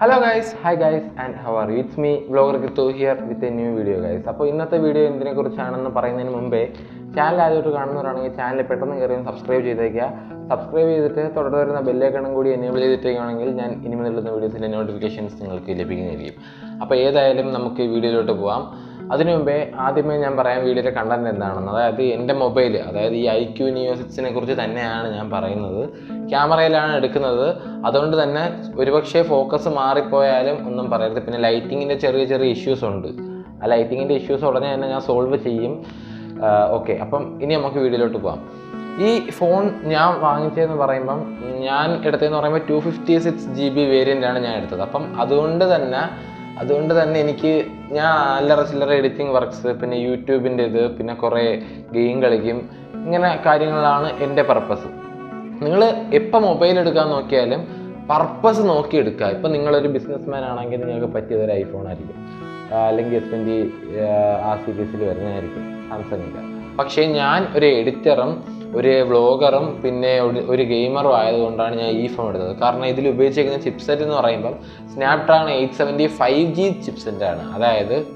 Hello guys hi guys and how are it's me blogger Kithu here with a new video guys അപ്പോൾ ഇന്നത്തെ video എന്തിനെ കുറിച്ചാണെന്ന് പറയുന്നതിന് മുമ്പേ channel ആദ്യമായിട്ട് കാണുന്നവരാണെങ്കിൽ ചാനൽ പെട്ടെന്ന് കയറി സബ്സ്ക്രൈബ് ചെയ്തേക്കുക. സബ്സ്ക്രൈബ് ചെയ്തിട്ട് തുടർന്ന് വരുന്ന ബെല്ലേക്കണം കൂടി എനേബിൾ ചെയ്തിട്ടേക്കാണെങ്കിൽ ഞാൻ ഇനി മുതലുള്ള വീഡിയോസിന്റെ നോട്ടിഫിക്കേഷൻസ് നിങ്ങൾക്ക് ലഭിക്കുന്നതായിരിക്കും. അപ്പോൾ ഏതായാലും നമുക്ക് വീഡിയോയിലോട്ട് പോകാം അതിനു മുമ്പേ ആദ്യമേ ഞാൻ പറയാൻ വീഡിയോയുടെ കണ്ടന്റ് എന്താണെന്ന് അതായത് എന്റെ മൊബൈൽ അതായത് ഈ ഐ ക്യു നിയോസിക്സിനെ കുറിച്ച് തന്നെയാണ് ഞാൻ പറയുന്നത്. ക്യാമറയിലാണ് എടുക്കുന്നത്. അതുകൊണ്ട് തന്നെ ഒരുപക്ഷെ ഫോക്കസ് മാറിപ്പോയാലും ഒന്നും പറയരുത്. പിന്നെ ലൈറ്റിങ്ങിന്റെ ചെറിയ ചെറിയ ഇഷ്യൂസ് ഉണ്ട്. ആ ലൈറ്റിങ്ങിന്റെ ഇഷ്യൂസ് ഉടനെ തന്നെ ഞാൻ സോൾവ് ചെയ്യും. ഓക്കെ അപ്പം ഇനി നമുക്ക് വീഡിയോയിലോട്ട് പോകാം ഈ ഫോൺ ഞാൻ വാങ്ങിച്ചതെന്ന് പറയുമ്പം ഞാൻ എടുത്തതെന്ന് പറയുമ്പോൾ two fifty six G B വേരിയന്റാണ് ഞാൻ എടുത്തത്. അപ്പം അതുകൊണ്ട് തന്നെ അതുകൊണ്ട് തന്നെ എനിക്ക് ഞാൻ അല്ലറ ചില്ലറ എഡിറ്റിംഗ് വർക്ക്സ് പിന്നെ യൂട്യൂബിന്റെ ഇത് പിന്നെ കുറേ ഗെയിം കളിക്കും ഇങ്ങനെ കാര്യങ്ങളാണ് എന്റെ പർപ്പസ് നിങ്ങൾ എപ്പോൾ മൊബൈൽ എടുക്കാൻ നോക്കിയാലും പർപ്പസ് നോക്കി എടുക്കുക. ഇപ്പം നിങ്ങളൊരു ബിസിനസ് മാൻ ആണെങ്കിൽ നിങ്ങൾക്ക് പറ്റിയത് ഒരു ഐഫോൺ ആയിരിക്കും. അല്ലെങ്കിൽ എസ് ട്വന്റി ആ സീരീസിൽ വരുന്നതായിരിക്കും. സാംസങ്ങിന്റെ പക്ഷേ ഞാൻ ഒരു എഡിറ്ററും ഒരു വ്ളോഗറും പിന്നെ ഒരു- ഗെയിമറും ആയതുകൊണ്ടാണ് ഞാൻ ഈ ഫോൺ എടുത്തത്. കാരണം ഇതിൽ ഉപയോഗിച്ചിരിക്കുന്ന ചിപ്സെറ്റ് എന്ന് പറയുമ്പോൾ Snapdragon eight seventy five G chipset ആണ്. അതായത്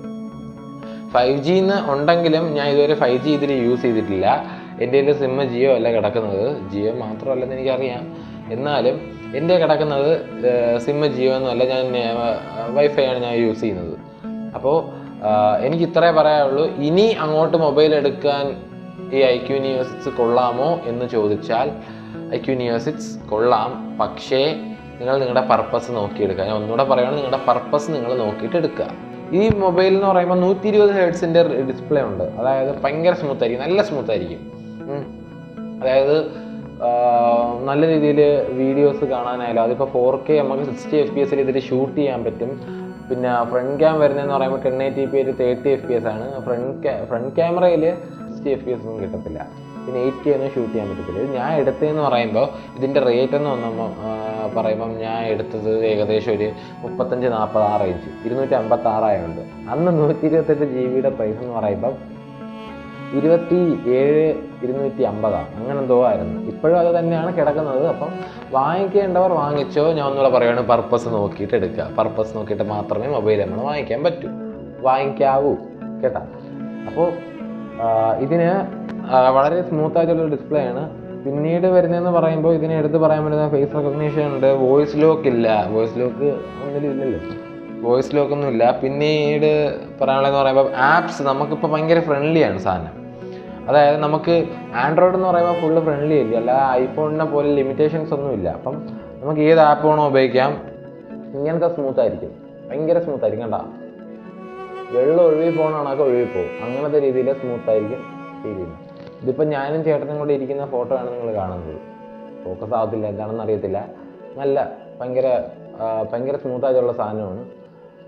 ഫൈവ് ജി എന്ന് ഉണ്ടെങ്കിലും ഞാൻ ഇതുവരെ ഫൈവ് ജി ഇതിൽ യൂസ് ചെയ്തിട്ടില്ല. എന്റെ സിമ്മ് ജിയോ അല്ല കിടക്കുന്നത്. ജിയോ മാത്രമല്ലെന്ന് എനിക്കറിയാം. എന്നാലും എന്റെ കിടക്കുന്നത് സിമ്മ ജിയോ എന്നല്ല ഞാൻ വൈഫൈ ആണ് ഞാൻ യൂസ് ചെയ്യുന്നത്. അപ്പോൾ എനിക്ക് ഇത്രേ പറയാനുള്ളൂ. ഇനി അങ്ങോട്ട് മൊബൈൽ എടുക്കാൻ ഈ ഐ ക്യു നിയോസിറ്റ്സ് കൊള്ളാമോ എന്ന് ചോദിച്ചാൽ ഐ ക്യു നിയോസിറ്റ്സ് കൊള്ളാം. പക്ഷേ നിങ്ങൾ നിങ്ങളുടെ പർപ്പസ് നോക്കിയെടുക്കുക. ഞാൻ ഒന്നുകൂടെ പറയുകയാണ് നിങ്ങളുടെ പർപ്പസ് നിങ്ങൾ നോക്കിയിട്ട് എടുക്കുക. ഈ മൊബൈൽ എന്ന് പറയുമ്പോൾ നൂറ്റി ഇരുപത് ഹേർട്സിന്റെ ഡിസ്പ്ലേ ഉണ്ട്. അതായത് ഭയങ്കര സ്മൂത്ത് ആയിരിക്കും നല്ല സ്മൂത്ത് ആയിരിക്കും. അതായത് നല്ല രീതിയിൽ വീഡിയോസ് കാണാനായാലും അതിപ്പോൾ ഫോർ കെ നമുക്ക് സിക്സ്റ്റി എഫ് പി എസിൽ ഇതിൽ ഷൂട്ട് ചെയ്യാൻ പറ്റും. പിന്നെ ഫ്രണ്ട് ക്യാം വരുന്നതെന്ന് പറയുമ്പോൾ ടെൻ എയ്റ്റി പി ഒരു തേർട്ടി എഫ് പി എസ് ആണ്. ഫ്രണ്ട് ക്യാ ഫ്രണ്ട് ക്യാമറയിൽ സിക്സ്റ്റി എഫ് പി എസ് ഒന്നും കിട്ടത്തില്ല. പിന്നെ എയ്റ്റി ഒന്നും ഷൂട്ട് ചെയ്യാൻ പറ്റത്തില്ല. ഇത് ഞാൻ എടുത്തതെന്ന് പറയുമ്പോൾ ഇതിന്റെ റേറ്റ് എന്ന് വന്നപ്പോൾ പറയുമ്പം ഞാൻ എടുത്തത് ഏകദേശം ഒരു മുപ്പത്തഞ്ച് നാൽപ്പത് ആ റേഞ്ച് ഇരുന്നൂറ്റി അമ്പത്താറായുണ്ട് അന്ന് നൂറ്റി ഇരുപത്തെട്ട് ജി ബിയുടെ പ്രൈസ് എന്ന് പറയുമ്പം ഇരുപത്തി ഏഴ് ഇരുന്നൂറ്റി അമ്പതാണ് അങ്ങനെ എന്തോ ആയിരുന്നു. ഇപ്പോഴും അത് തന്നെയാണ് കിടക്കുന്നത്. അപ്പം വാങ്ങിക്കേണ്ടവർ വാങ്ങിച്ചോ ഞാൻ ഒന്നുകൂടെ പറയുകയാണ് പർപ്പസ് നോക്കിയിട്ട് എടുക്കുക. പർപ്പസ് നോക്കിയിട്ട് മാത്രമേ മൊബൈൽ നമ്മൾ വാങ്ങിക്കാൻ പറ്റൂ. വാങ്ങിക്കാവൂ. കേട്ടാ? അപ്പോൾ ഇതിന് വളരെ സ്മൂത്ത് ആയിട്ടുള്ള ഡിസ്പ്ലേ ആണ്. പിന്നീട് വരുന്നതെന്ന് പറയുമ്പോൾ ഇതിനെ എടുത്ത് പറയാൻ പറ്റുന്ന ഫേസ് റെക്കഗ്നീഷൻ ഉണ്ട്. വോയിസ് ലോക്ക് ഇല്ല. വോയിസ് ലോക്ക് ഒന്നിലും ഇല്ലല്ലോ. വോയിസ് ലോക്കൊന്നും ഇല്ല പിന്നീട് പറയാനുള്ളതെന്ന് പറയുമ്പോൾ ആപ്സ് നമുക്കിപ്പോൾ ഭയങ്കര ഫ്രണ്ട്ലിയാണ് സാധനം. അതായത് നമുക്ക് ആൻഡ്രോയിഡ് എന്ന് പറയുമ്പോൾ ഫുള്ള് ഫ്രണ്ട്ലി ആയിരിക്കും. അല്ലാതെ ഐഫോണിനെ പോലെ ലിമിറ്റേഷൻസ് ഒന്നുമില്ല അപ്പം നമുക്ക് ഏത് ആപ്പ് വേണോ ഉപയോഗിക്കാം. ഇങ്ങനത്തെ സ്മൂത്ത് ആയിരിക്കും. ഭയങ്കര സ്മൂത്ത് ആയിരിക്കും കണ്ടാ. വെള്ളം ഒഴുകി പോകണമൊക്കെ ഒഴുകി പോകും. അങ്ങനത്തെ രീതിയിൽ സ്മൂത്ത് ആയിരിക്കും ഫീൽ ചെയ്യുന്നത്. ഇതിപ്പോൾ ഞാനും ചേട്ടനും കൂടി ഇരിക്കുന്ന ഫോട്ടോ ആണ് നിങ്ങൾ കാണുന്നത്. ഫോക്കസ് ആവത്തില്ല. എന്താണെന്ന് അറിയത്തില്ല. നല്ല ഭയങ്കര ഭയങ്കര സ്മൂത്ത് ആയിട്ടുള്ള സാധനമാണ്.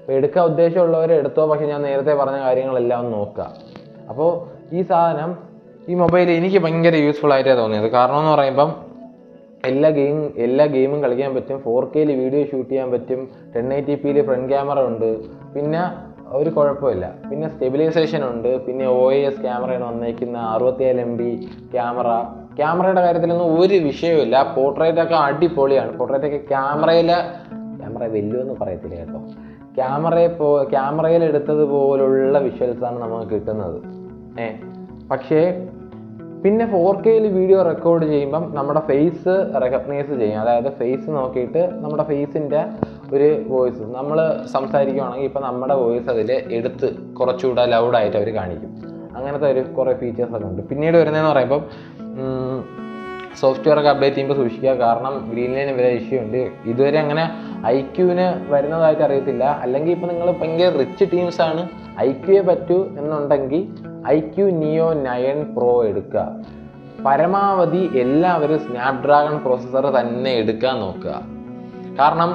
അപ്പോൾ എടുക്കാൻ ഉദ്ദേശമുള്ളവർ എടുത്തോ? പക്ഷേ ഞാൻ നേരത്തെ പറഞ്ഞ കാര്യങ്ങളെല്ലാം നോക്കുക അപ്പോൾ ഈ സാധനം ഈ മൊബൈൽ എനിക്ക് ഭയങ്കര യൂസ്ഫുൾ ആയിട്ടാണ് തോന്നിയത്. കാരണം എന്ന് പറയുമ്പം എല്ലാ ഗെയിം എല്ലാ ഗെയിമും കളിക്കാൻ പറ്റും. ഫോർ കെയിൽ വീഡിയോ ഷൂട്ട് ചെയ്യാൻ പറ്റും. ടെൻ എയ്റ്റി പിയിൽ ഫ്രണ്ട് ക്യാമറ ഉണ്ട്. പിന്നെ ഒരു കുഴപ്പമില്ല. പിന്നെ സ്റ്റെബിലൈസേഷൻ ഉണ്ട്. പിന്നെ ഒ എസ് ക്യാമറയാണ് വന്നേക്കുന്ന അറുപത്തിയേഴ് എം ബി ക്യാമറ ക്യാമറയുടെ കാര്യത്തിലൊന്നും ഒരു വിഷയമില്ല പോർട്രേറ്റ് ഒക്കെ അടിപൊളിയാണ്. പോർട്രേറ്റ് ഒക്കെ ക്യാമറയിൽ ക്യാമറ വെല്ലുവെന്ന് പറയത്തില്ല കേട്ടോ. ക്യാമറയെ പോ ക്യാമറയിൽ എടുത്തത് പോലുള്ള വിഷ്വൽസാണ് നമുക്ക് കിട്ടുന്നത്. ഏ. പക്ഷേ പിന്നെ ഫോർ കെയിൽ വീഡിയോ റെക്കോർഡ് ചെയ്യുമ്പം നമ്മുടെ ഫേസ് റെക്കഗ്നൈസ് ചെയ്യും. അതായത് ഫേസ് നോക്കിയിട്ട് നമ്മുടെ ഫേസിന്റെ ഒരു വോയിസ് നമ്മൾ സംസാരിക്കുകയാണെങ്കിൽ ഇപ്പം നമ്മുടെ വോയിസ് അതിൽ എടുത്ത് കുറച്ചുകൂടെ ലൗഡായിട്ട് അവർ കാണിക്കും. അങ്ങനത്തെ ഒരു കുറേ ഫീച്ചേഴ്സ് ഒക്കെ ഉണ്ട്. പിന്നീട് വരുന്നതെന്ന് പറയുമ്പം സോഫ്റ്റ്വെയർ ഒക്കെ അപ്ഡേറ്റ് ചെയ്യുമ്പോൾ സൂക്ഷിക്കുക. കാരണം ഗ്രീൻ ലൈൻ വരെ ഇഷ്യൂ ഉണ്ട്. ഇതുവരെ അങ്ങനെ ഐ ക്യൂവിന് വരുന്നതായിട്ട് അറിയത്തില്ല. അല്ലെങ്കിൽ ഇപ്പം നിങ്ങൾ ഭയങ്കര റിച്ച് ടീംസാണ് ഐ ക്യൂയെ പറ്റൂ എന്നുണ്ടെങ്കിൽ I Q Neo nine pro എടുക്കുക. പരമാവധി എല്ലാവരും സ്നാപ്ഡ്രാഗൺ പ്രോസസ്സർ തന്നെ എടുക്കാൻ നോക്കുക. കാരണം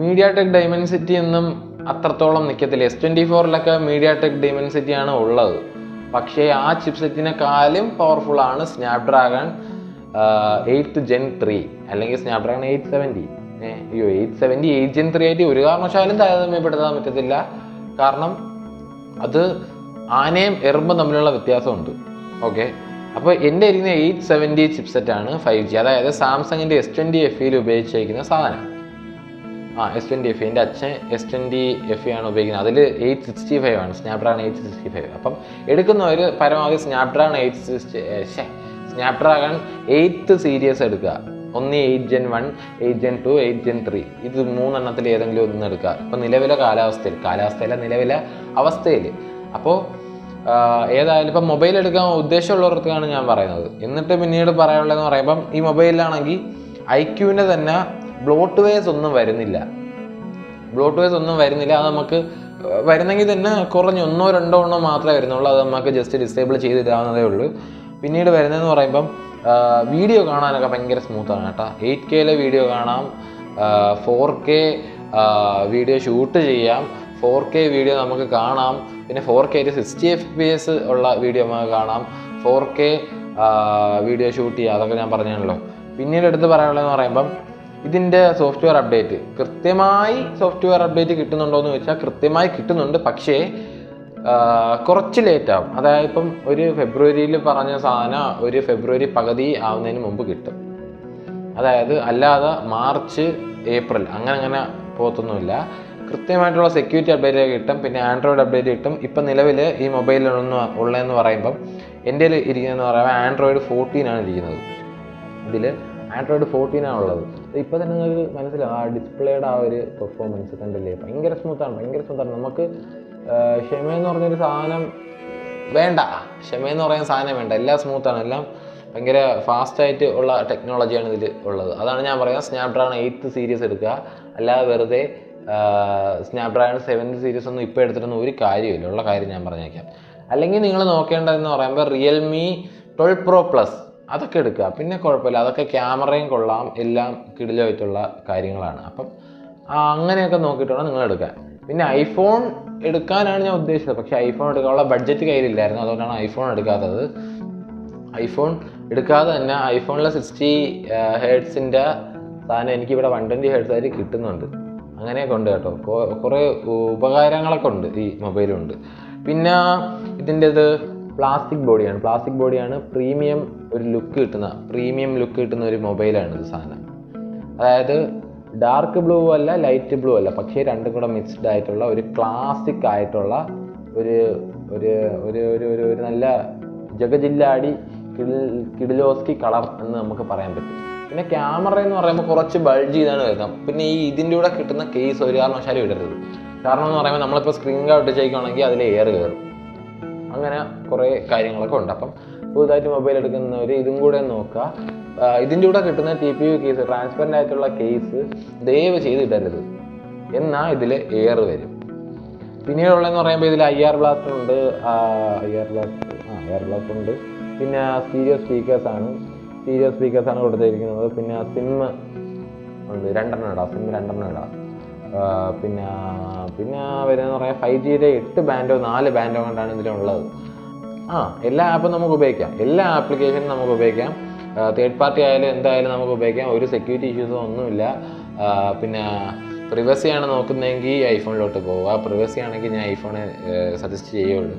മീഡിയ ടെക് ഡൈമെൻസിറ്റി ഒന്നും അത്രത്തോളം നിൽക്കത്തില്ല എസ് ട്വന്റി ഫോറിലൊക്കെ മീഡിയ ടെക് ഡൈമെൻസിറ്റി ആണ് ഉള്ളത്. പക്ഷേ ആ ചിപ്സെറ്റിനെക്കാളും പവർഫുൾ ആണ് സ്നാപ്ഡ്രാഗൺ എയ്ത്ത് ജെൻ ത്രീ അല്ലെങ്കിൽ സ്നാപ്ഡ്രാഗൺ എയ്റ്റ് സെവന്റി അയ്യോ eight seventy eight gen three ആയിട്ട് ഒരു കാരണവശാലും താരതമ്യപ്പെടുത്താൻ പറ്റത്തില്ല. കാരണം അത് ആനയും എറുമ്പും തമ്മിലുള്ള വ്യത്യാസമുണ്ട്. ഓക്കെ അപ്പോൾ എന്റെ ഇരിക്കുന്ന എയ്റ്റ് സെവന്റി ചിപ്സെറ്റ് ആണ് ഫൈവ് ജി അതായത് സാംസങ്ങിന്റെ എസ് ട്വന്റി എഫ് ഇയിൽ ഉപയോഗിച്ചിരിക്കുന്ന സാധനം. ആ എസ് ട്വന്റി എഫ് എന്റെ അച്ഛൻ എസ് ട്വന്റി എഫ് ആണ് ഉപയോഗിക്കുന്നത്. അതിൽ എയ്റ്റ് സിക്സ്റ്റി ഫൈവ് ആണ്. സ്നാപ്ഡ്രാഗൺ എയ്റ്റ് സിക്സ്റ്റി ഫൈവ് അപ്പം എടുക്കുന്നവർ പരമാവധി Snapdragon eight sixty Snapdragon eight series എടുക്കുക. ഒന്ന് eight gen one eight gen two eight gen three ഇത് മൂന്നെണ്ണത്തിൽ ഏതെങ്കിലും ഒന്ന് എടുക്കുക ഇപ്പം നിലവിലെ കാലാവസ്ഥയിൽ കാലാവസ്ഥയിലെ നിലവിലെ അവസ്ഥയിൽ അപ്പോൾ ഏതായാലും ഇപ്പം മൊബൈൽ എടുക്കാൻ ഉദ്ദേശമുള്ളവർക്കാണ് ഞാൻ പറയുന്നത്. എന്നിട്ട് പിന്നീട് പറയാനുള്ളതെന്ന് പറയുമ്പം ഈ മൊബൈലിലാണെങ്കിൽ ഐ ക്യൂവിന്റെ തന്നെ ബ്ലോട്ട് വേസ് ഒന്നും വരുന്നില്ല. ബ്ലോട്ട് വേസ് ഒന്നും വരുന്നില്ല. അത് നമുക്ക് വരുന്നെങ്കിൽ തന്നെ കുറഞ്ഞ ഒന്നോ രണ്ടോ എണ്ണോ മാത്രമേ വരുന്നുള്ളൂ. അത് നമുക്ക് ജസ്റ്റ് ഡിസേബിൾ ചെയ്തിടാവുന്നതേ ഉള്ളൂ. പിന്നീട് വരുന്നതെന്ന് പറയുമ്പം വീഡിയോ കാണാനൊക്കെ ഭയങ്കര സ്മൂത്താണ് കേട്ടോ. എയ്റ്റ് കെയിലെ വീഡിയോ കാണാം. ഫോർ കെ വീഡിയോ ഷൂട്ട് ചെയ്യാം. ഫോർ കെ വീഡിയോ നമുക്ക് കാണാം. പിന്നെ four K sixty F P S ഉള്ള വീഡിയോ നമുക്ക് കാണാം. ഫോർ കെ വീഡിയോ ഷൂട്ട് ചെയ്യുക അതൊക്കെ ഞാൻ പറഞ്ഞാണല്ലോ. പിന്നീട് എടുത്ത് പറയാനുള്ളതെന്ന് പറയുമ്പം ഇതിന്റെ സോഫ്റ്റ്വെയർ അപ്ഡേറ്റ് കൃത്യമായി സോഫ്റ്റ്വെയർ അപ്ഡേറ്റ് കിട്ടുന്നുണ്ടോ എന്ന് ചോദിച്ചാൽ കൃത്യമായി കിട്ടുന്നുണ്ട്. പക്ഷേ കുറച്ച് ലേറ്റ് ആവും. അതായത് ഇപ്പം ഒരു ഫെബ്രുവരിയിൽ പറഞ്ഞ സാധനം ഒരു ഫെബ്രുവരി പകുതി ആവുന്നതിന് മുമ്പ് കിട്ടും. അതായത് അല്ലാതെ മാർച്ച് ഏപ്രിൽ അങ്ങനെ അങ്ങനെ പോകത്തൊന്നുമില്ല. കൃത്യമായിട്ടുള്ള സെക്യൂരിറ്റി അപ്ഡേറ്റ് കിട്ടും പിന്നെ ആൻഡ്രോയിഡ് അപ്ഡേറ്റ് കിട്ടും. ഇപ്പം നിലവിൽ ഈ മൊബൈലിലൊന്ന് ഉള്ളതെന്ന് പറയുമ്പം എന്റെ ഇരിക്കുന്നതെന്ന് പറയുമ്പോൾ ആൻഡ്രോയിഡ് ഫോർട്ടീൻ ആണ് ഇരിക്കുന്നത്. ഇതിൽ ആൻഡ്രോയിഡ് ഫോർട്ടീൻ ആണ് ഉള്ളത്. ഇപ്പോൾ തന്നെ നിങ്ങൾക്ക് മനസ്സിലാവും ആ ഡിസ്പ്ലേയുടെ ആ ഒരു പെർഫോമൻസ് കണ്ടില്ലേ? ഭയങ്കര സ്മൂത്താണ് ഭയങ്കര സ്മൂത്താണ് നമുക്ക് ക്ഷമയെന്ന് പറഞ്ഞൊരു സാധനം വേണ്ട. ക്ഷമയെന്ന് പറയുന്ന സാധനം വേണ്ട. എല്ലാം സ്മൂത്താണ് എല്ലാം ഭയങ്കര ഫാസ്റ്റായിട്ട് ഉള്ള ടെക്നോളജിയാണ് ഇതിൽ ഉള്ളത്. അതാണ് ഞാൻ പറയുക സ്നാപ്ഡ്രാഗൺ എയ്ത്ത് സീരീസ് എടുക്കുക. അല്ലാതെ വെറുതെ സ്നാപ്ഡ്രാഗൺ സെവൻ സീരീസ് ഒന്നും ഇപ്പോൾ എടുത്തിട്ടൊന്നും ഒരു കാര്യമില്ല ഉള്ള കാര്യം ഞാൻ പറഞ്ഞേക്കാം. അല്ലെങ്കിൽ നിങ്ങൾ നോക്കേണ്ടതെന്ന് പറയുമ്പോൾ റിയൽമി ട്വൽവ് പ്രോ പ്ലസ് അതൊക്കെ എടുക്കുക. പിന്നെ കുഴപ്പമില്ല. അതൊക്കെ ക്യാമറയും കൊള്ളാം. എല്ലാം കിടിലായിട്ടുള്ള കാര്യങ്ങളാണ്. അപ്പം അങ്ങനെയൊക്കെ നോക്കിയിട്ട് വേണം നിങ്ങൾ എടുക്കാൻ. പിന്നെ ഐഫോൺ എടുക്കാനാണ് ഞാൻ ഉദ്ദേശിച്ചത്. പക്ഷേ ഐഫോൺ എടുക്കാനുള്ള ബഡ്ജറ്റ് കയ്യിലില്ലായിരുന്നു. അതുകൊണ്ടാണ് ഐഫോൺ എടുക്കാത്തത്. ഐഫോൺ എടുക്കാതെ തന്നെ ഐഫോണിലെ സിക്സ്റ്റി ഹേഡ്സിന്റെ സാധനം എനിക്കിവിടെ വൺ ട്വന്റി ഹേഡ്സ് ആയിട്ട് കിട്ടുന്നുണ്ട്. അങ്ങനെയൊക്കെ ഉണ്ട് കേട്ടോ. കുറേ ഉപകാരങ്ങളൊക്കെ ഉണ്ട് ഈ മൊബൈലുണ്ട് പിന്നെ ഇതിന്റെ ഇത് പ്ലാസ്റ്റിക് ബോഡിയാണ് പ്ലാസ്റ്റിക് ബോഡിയാണ് പ്രീമിയം ഒരു ലുക്ക് കിട്ടുന്ന പ്രീമിയം ലുക്ക് കിട്ടുന്ന ഒരു മൊബൈലാണ് ഇത് സാധനം. അതായത് ഡാർക്ക് ബ്ലൂ അല്ല ലൈറ്റ് ബ്ലൂ അല്ല പക്ഷേ രണ്ടും കൂടെ മിക്സ്ഡ് ആയിട്ടുള്ള ഒരു ക്ലാസിക് ആയിട്ടുള്ള ഒരു ഒരു ഒരു ഒരു ഒരു ഒരു നല്ല ജഗജില്ലാടി കിഡിലോസ്കി കളർ എന്ന് നമുക്ക് പറയാൻ പറ്റും. പിന്നെ ക്യാമറ എന്ന് പറയുമ്പോൾ കുറച്ച് ബൾജ് ചെയ്താണ് വരുന്നത്. പിന്നെ ഈ ഇതിന്റെ കൂടെ കിട്ടുന്ന കേസ് ഒരു കാരണവശാലും ഇടരുത്. കാരണം എന്ന് പറയുമ്പോൾ നമ്മളിപ്പോൾ സ്ക്രീൻ ഗാർഡ് ചെയ്യുകയാണെങ്കിൽ അതിൽ എയർ കയറും അങ്ങനെ കുറേ കാര്യങ്ങളൊക്കെ ഉണ്ട്. അപ്പം പുതുതായിട്ട് മൊബൈൽ എടുക്കുന്നവർ ഇതും കൂടെ നോക്കുക. ഇതിന്റെ കൂടെ കിട്ടുന്ന T P U case transparent ആയിട്ടുള്ള കേസ് ദയവ് ചെയ്ത് ഇടരുത്. എന്നാൽ ഇതിൽ എയർ വരും. പിന്നീടുള്ളതെന്ന് പറയുമ്പോൾ ഇതിൽ ഐ ആർ ബ്ലാസ്റ്റർ ഉണ്ട്. ഐ ആർ ബ്ലാസ്റ്റർ ആ ഐ ആർ ബ്ലാസ്റ്റർ ഉണ്ട്. പിന്നെ സ്റ്റീരിയോ സ്പീക്കേഴ്സാണ് സ്റ്റീരിയോ സ്പീക്കേഴ്സാണ് കൊടുത്തിരിക്കുന്നത്. പിന്നെ സിം ഉണ്ട്. രണ്ടെണ്ണം ഇടാം. സിം രണ്ടെണ്ണം ഇടാം. പിന്നെ പിന്നെ വരുന്നതെന്ന് പറയാം ഫൈവ് ജിയുടെ എട്ട് ബാൻഡോ നാല് ബാൻഡോ കൊണ്ടാണ് ഇതിലുള്ളത്. ആ എല്ലാ ആപ്പും നമുക്ക് ഉപയോഗിക്കാം. എല്ലാ ആപ്ലിക്കേഷനും നമുക്ക് ഉപയോഗിക്കാം. തേർഡ് പാർട്ടി ആയാലും എന്തായാലും നമുക്ക് ഉപയോഗിക്കാം. ഒരു സെക്യൂരിറ്റി ഇഷ്യൂസോ ഒന്നുമില്ല. പിന്നെ പ്രിവസി ആണ് നോക്കുന്നതെങ്കിൽ ഐഫോണിലോട്ട് പോവുക. പ്രിവസി ആണെങ്കിൽ ഞാൻ ഐഫോൺ സജസ്റ്റ് ചെയ്യുള്ളൂ.